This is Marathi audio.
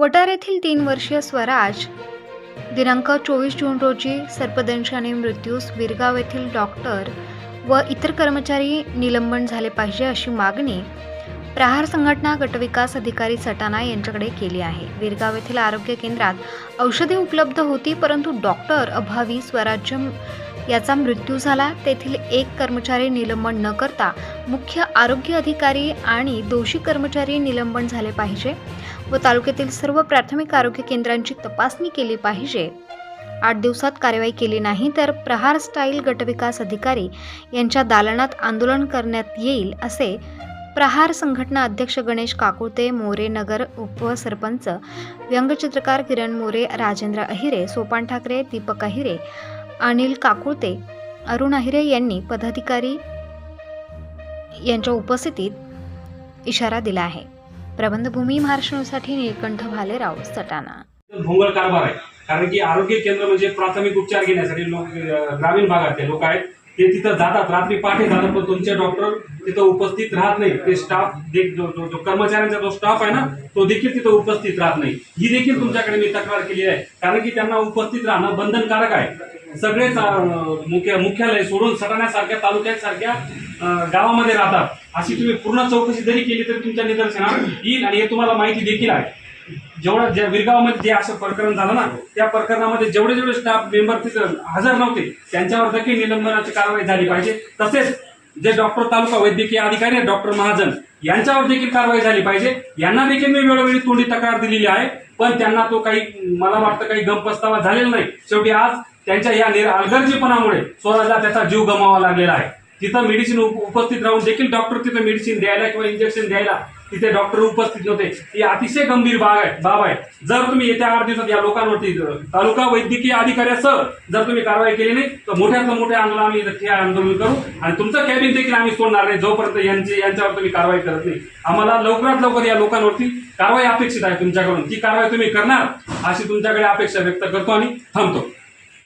वटार येथील तीन वर्षीय स्वराज दिनांक चोवीस जून रोजी सर्पदंशाने मृत्यूस विरगाव येथील डॉक्टर व इतर कर्मचारी निलंबन झाले पाहिजे अशी मागणी प्रहार संघटना गटविकास अधिकारी सटाणा यांच्याकडे केली आहे. विरगाव येथील आरोग्य केंद्रात औषधे उपलब्ध होती परंतु डॉक्टर अभावी स्वराज्य याचा मृत्यू झाला. तेथील एक कर्मचारी निलंबन न करता मुख्य आरोग्य अधिकारी आणि दोषी कर्मचारी निलंबन झाले पाहिजे व तालुक्यातील सर्व प्राथमिक आरोग्य केंद्रांची तपासणी केली पाहिजे. आठ दिवसात कारवाई केली नाही तर प्रहार स्टाईल गटविकास अधिकारी यांच्या दालनात आंदोलन करण्यात येईल असे प्रहार संघटना अध्यक्ष गणेश काकुळते मोरे नगर उपसरपंच व्यंगचित्रकार किरण मोरे राजेंद्र अहिरे सोपान ठाकरे दीपक अहिरे अनिल काकुळते अरुण अहिरे यांनी पदाधिकारी यांच्या उपस्थितीत इशारा दिला आहे. प्रबंधभूमी महाराष्ट्रासाठी निळकंठ भालेराव सटाणा. भोंगळ कारभार आहे. कारण की आरोग्य केंद्र म्हणजे प्राथमिक उपचार घेण्यासाठी लोक ग्रामीण भागातले लोक आहेत. ते तिथं जातात. रात्री पहाटे जातात पण तुमचे डॉक्टर तिथं उपस्थित राहत नाही. ते स्टाफ जो जो- जो कर्मचाऱ्यांचा जो स्टाफ आहे ना तो देखील तिथं उपस्थित राहत नाही. ही देखील तुमच्याकडे मी तक्रार केली आहे. कारण की त्यांना उपस्थित राहणं बंधनकारक आहे. सगळेच मुख्य मुख्यालय सोडून सटाण्यासारख्या तालुक्यासारख्या गावामध्ये राहतात. अशी तुम्ही पूर्ण चौकशी जरी केली तरी तुमच्या निदर्शनात येईल आणि हे तुम्हाला माहिती देखील आहे. जेवढं ज्या विरगावामध्ये जे असं प्रकरण झालं ना त्या प्रकरणामध्ये जेवढे जेवढे स्टाफ मेंबर तिथे हजर नव्हते त्यांच्यावर देखील निलंबनाची कारवाई झाली पाहिजे. तसेच जे डॉक्टर तालुका वैद्यकीय अधिकारी आहेत डॉक्टर महाजन यांच्यावर देखील कारवाई झाली पाहिजे. यांना देखील मी वेळोवेळी तोंडी तक्रार दिलेली आहे पण त्यांना तो काही मला वाटतं काही गमपस्तावा झालेला नाही. शेवटी आज त्यांच्या या निर अलगर्जीपणामुळे स्वराजला त्याचा जीव गमावा लागलेला आहे. तिथं मेडिसिन उपस्थित राहून देखील डॉक्टर तिथं मेडिसिन द्यायला किंवा इंजेक्शन द्यायला तिथे डॉक्टर उपस्थित नव्हते. ही अतिशय गंभीर बाब आहे बाब आहे. जर तुम्ही येत्या आठ दिवसात या लोकांवरती तालुका वैद्यकीय अधिकाऱ्यासह जर तुम्ही कारवाई केली नाही तर मोठ्यात मोठे आंदोलन आम्ही आंदोलन करू. आणि तुमचं कॅबिन देखील आम्ही सोडणार नाही जोपर्यंत यांची यांच्यावर तुम्ही कारवाई करत नाही. आम्हाला लवकरात लवकर या लोकांवरती कारवाई अपेक्षित आहे तुमच्याकडून. ती कारवाई तुम्ही करणार अशी तुमच्याकडे अपेक्षा व्यक्त करतो आणि थांबतो.